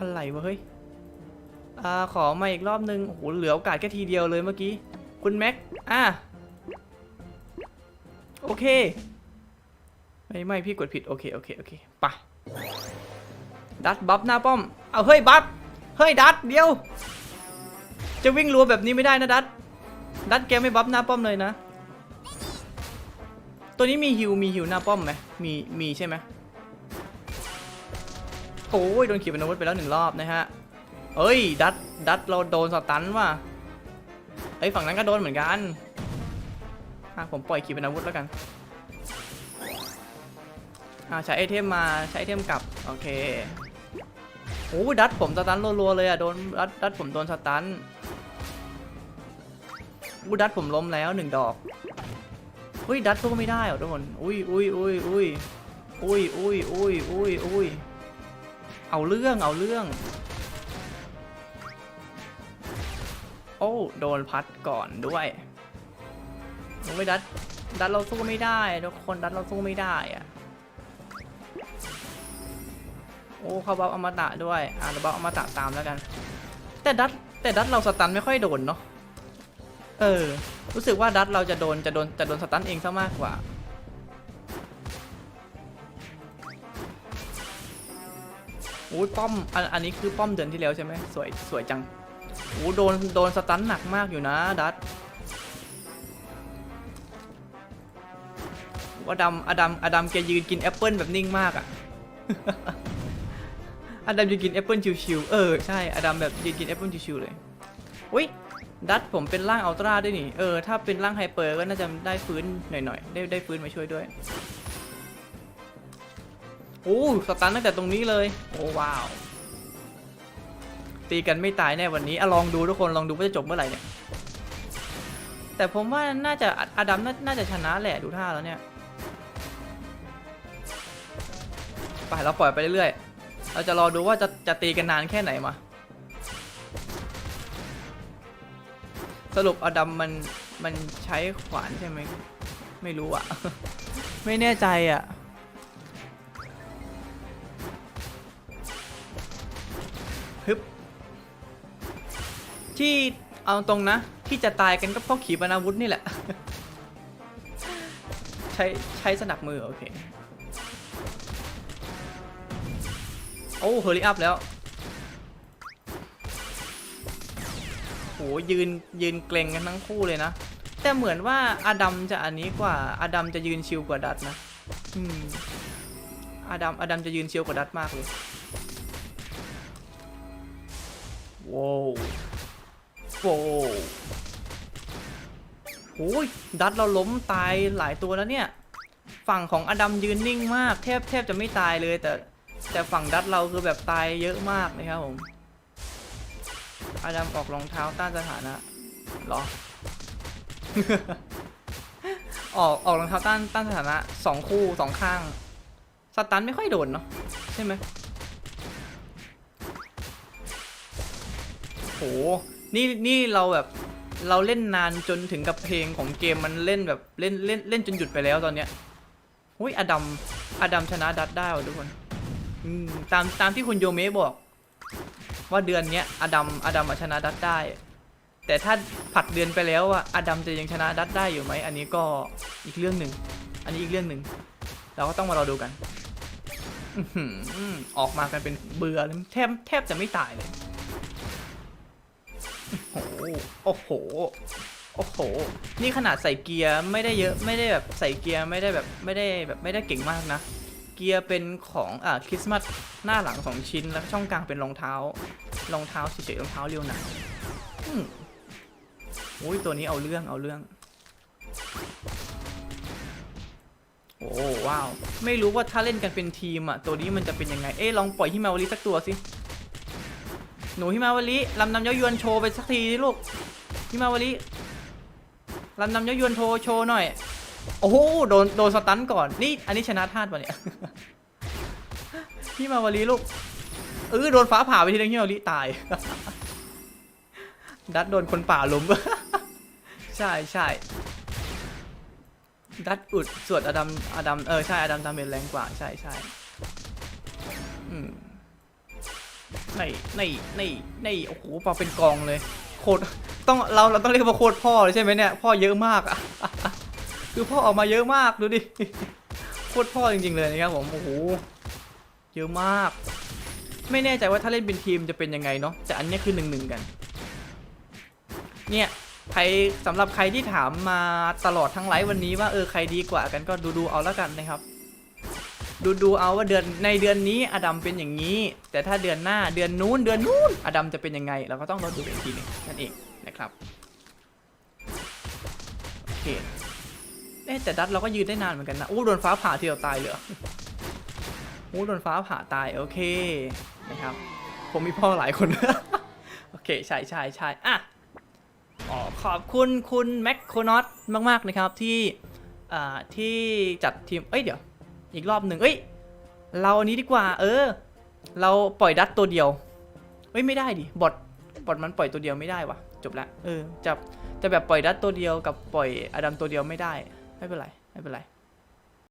อะไรวะเฮ้ยอ่าขอมาอีกรอบนึงโอ้โหเหลือโอกาสแค่ทีเดียวเลยเมื่อกี้ คุณแม็ก อะ โอเค ไม่ไม่พี่กดผิด โอเค โอเค โอเคไปดัดบัฟหน้าป้อม เอาเฮ้ยบัฟ เฮ้ยดัดเดียว จะวิ่งรัวแบบนี้ไม่ได้นะดัด ดัดแกไม่บัฟหน้าป้อมเลยนะ ตัวนี้มีฮิวมีฮิวหน้าป้อมไหมมีมีใช่ไหม โอ้ยโดนขีปนาวุธไปแล้วหนึ่งรอบนะฮะเอ้ย ดัดดัดเราโดนสตันว่ะเอ้ยฝั่งนั้นก็โดนเหมือนกันอะผมปล่อยขีปนาวุธแล้วกันอ่าใช้ไอเทมมาใช้ไอเทมกลับโอเคโอ้ยดัดผมสตันรัวๆเลยอะโดนดัดดัดผมโดนสตันอู้ดัดผมล้มแล้วหนึ่งดอกอุ้ยดัดสู้ไม่ได้เหรอทุกคนอุ้ยอุ้ยอุ้ยอุ้ยอุ้ยอุ้ยอุ้ยอุ้ยอุ้ย เอาเรื่องเอาเรื่อง โอ้โดนพัดก่อนด้วยโอ้ยดัดดัดเราสู้ไม่ได้ทุกคนดัดเราสู้ไม่ได้อะโอ้เขาบัฟอมตะด้วยอ่าเดี๋ยวบัฟอมตะตามแล้วกัน แต่ดัดแต่ดัดเราสตันไม่ค่อยโดนเนาะเออ รู้สึกว่าดัดเราจะโดนจะโดนจะโดนสตันเองซะมากกว่า อ้ยป้อมอันอันนี้คือป้อมเดือนที่แล้วใช่ไหมสวยสวยจังโอ้โดนโดนสตันหนักมากอยู่นะดัตอดัมอดัมอดัมแกยืนกินแอปเปิลแบบนิ่งมากอะอดัมยืนกินแอปเปิลชิวๆเออใช่อดัมแบบยืนกินแอปเปิลชิวๆเลยอุ้ยดัตผมเป็นร่างอัลตร้าด้วยนี่เออถ้าเป็นร่างไฮเปอร์ก็น่าจะได้ฟื้นหน่อยๆได้ได้ฟื้นมาช่วยด้วย โอ้สตันตั้งแต่ตรงนี้เลย โอ้ว้าว ตีกันไม่ตายแน่วันนี้อะลองดูทุกคนลองดูว่าจะจบเมื่อไหร่เนี่ย แต่ผมว่าน่าจะอดัมน,น่าจะชนะแหละดูท่าแล้วเนี่ย ไปเราปล่อยไปเรื่อยๆ เราจะรอดูว่าจะจะตีกันนานแค่ไหนมา สรุปอดัมมันมันใช้ขวานใช่ไหม ไม่รู้อะไม่แน่ใจอะ ฮึบที่เอาตรงนะ ที่จะตายกันก็เพราะขีปนาวุธนี่แหละ ใช้ใช้สนับมือ โอเค โอ้เฮอริอัพแล้วโหยืนยืนเกรงกันทั้งคู่เลยนะ แต่เหมือนว่าอาดัมจะอันนี้กว่าอาดัมจะยืนชิลกว่าดัตนะ อืมอดัมอาดัมจะยืนชิลกว่าดัตมากเลย โว้วโว้วโอ้ยดัดเราล้มตายหลายตัวแล้วเนี่ย ฝั่งของอดัมยืนนิ่งมากแทบแทบจะไม่ตายเลย แต่แต่ฝั่งดัดเราคือแบบตายเยอะมากนะครับผม อดัมออกรองเท้าต้านสถานะหรอ ออกออกรองเท้าต้านต้านสถานะสองคู่สองข้าง สตันไม่ค่อยโดนเนาะใช่ไหม หนี่นี่เราแบบเราเล่นนานจนถึงกับเพลงของเกมมันเล่นแบบเล่นเล่นเล่นจนหยุดไปแล้วตอนเนี้ยหุ้ยอดัมอดัมชนะดัตได้ว่ะทุกคนตามตามที่คุณโยเมะบอก ว่าเดือนเนี้ยอดัมอดัมชนะดัตได้ แต่ถ้าผัดเดือนไปแล้วอะอดัมจะยังชนะดัตได้อยู่ไหมอันนี้ก็อีกเรื่องหนึ่งอันนี้อีกเรื่องหนึ่งเราก็ต้องมารอดูกันออกมากันเป็นเบื่อเลยแทบแทบจะไม่ตายเลย โอ้โห โอ้โห นี่ขนาดใส่เกียร์ไม่ได้เยอะไม่ได้แบบใส่เกียร์ไม่ได้แบบไม่ได้แบบไม่ได้เก่งมากนะ เกียร์เป็นของอ่าคริสต์มาสหน้าหลังสองชิ้นแล้วช่องกลางเป็นรองเท้ารองเท้าสีเฉยรองเท้าเรียวหนังอืมโอ้ยตัวนี้เอาเรื่องเอาเรื่องโอ้ว้าว ไม่รู้ว่าถ้าเล่นกันเป็นทีมอะ ตัวนี้มันจะเป็นยังไง เอ๊ะลองปล่อยฮิมาวารีสักตัวสิ หนูฮิมาวารีลำนำเย้ายวนโชว์ไปสักทีดิลูกฮิมาวารีลำนำเย้ายวนโชว์โชว์หน่อย โอ้โหโดนโดนสตันก่อนนี่อันนี้ชนะธาตุปะเนี่ยฮิมาวารีลูกเออโดนฟ้าผ่าไปทีนึงฮิมาวารีตาย ดัดโดนคนป่าลุมใช่ใช่ดัดอุดส่วนอดัมอดัมเออใช่อดัมดาเมจแรงกว่าใช่ใช่อืม นี่นี่นี่นี่โอ้โหปาเป็นกองเลย โคตรต้องเราเราต้องเรียกว่าโคตรพ่อเลยใช่ไหมเนี่ยพ่อเยอะมากอะคือพ่อออกมาเยอะมากดูดิโคตรพ่อจริงๆเลยนะครับผมโอ้โหเยอะมาก ไม่แน่ใจว่าถ้าเล่นเป็นทีมจะเป็นยังไงเนาะแต่อันนี้คือหนึ่งหนึ่งกัน เนี่ยใครสำหรับใครที่ถามมาตลอดทั้งไลฟ์วันนี้ว่าเออใครดีกว่ากันก็ดูดูๆเอาแล้วกันนะครับ ดูดูๆเอาว่าเดือนในเดือนนี้อดัมเป็นอย่างนี้ แต่ถ้าเดือนหน้าเดือนนู้นเดือนนู้นอดัมจะเป็นยังไง เราก็ต้องรอดูอีกทีนึงนั่นเองนะครับโอเคเอ๊แต่ดัดเราก็ยืนได้นานเหมือนกันนะโอ้โดนฟ้าผ่าทีเดียวตายเลยเหรอโอ้โดนฟ้าผ่าตายโอเคนะครับผมมีพ่อหลายคน โอเค ใช่ใช่ใช่อะอ๋อขอบคุณคุณแม็กโคนอตมาก ๆ นะครับ ที่อ่าที่จัดทีม เอ้ย เดี๋ยว อีกรอบหนึ่งเอ้ย เราอันนี้ดีกว่า เออ เราปล่อยดัตตัวเดียว เอ้ยไม่ได้ดิ บอทบอทมันปล่อยตัวเดียวไม่ได้วะจบละ เออ จะ จะแบบปล่อยดัตตัวเดียวกับปล่อยอดัมตัวเดียวไม่ได้ ไม่เป็นไร ไม่เป็นไร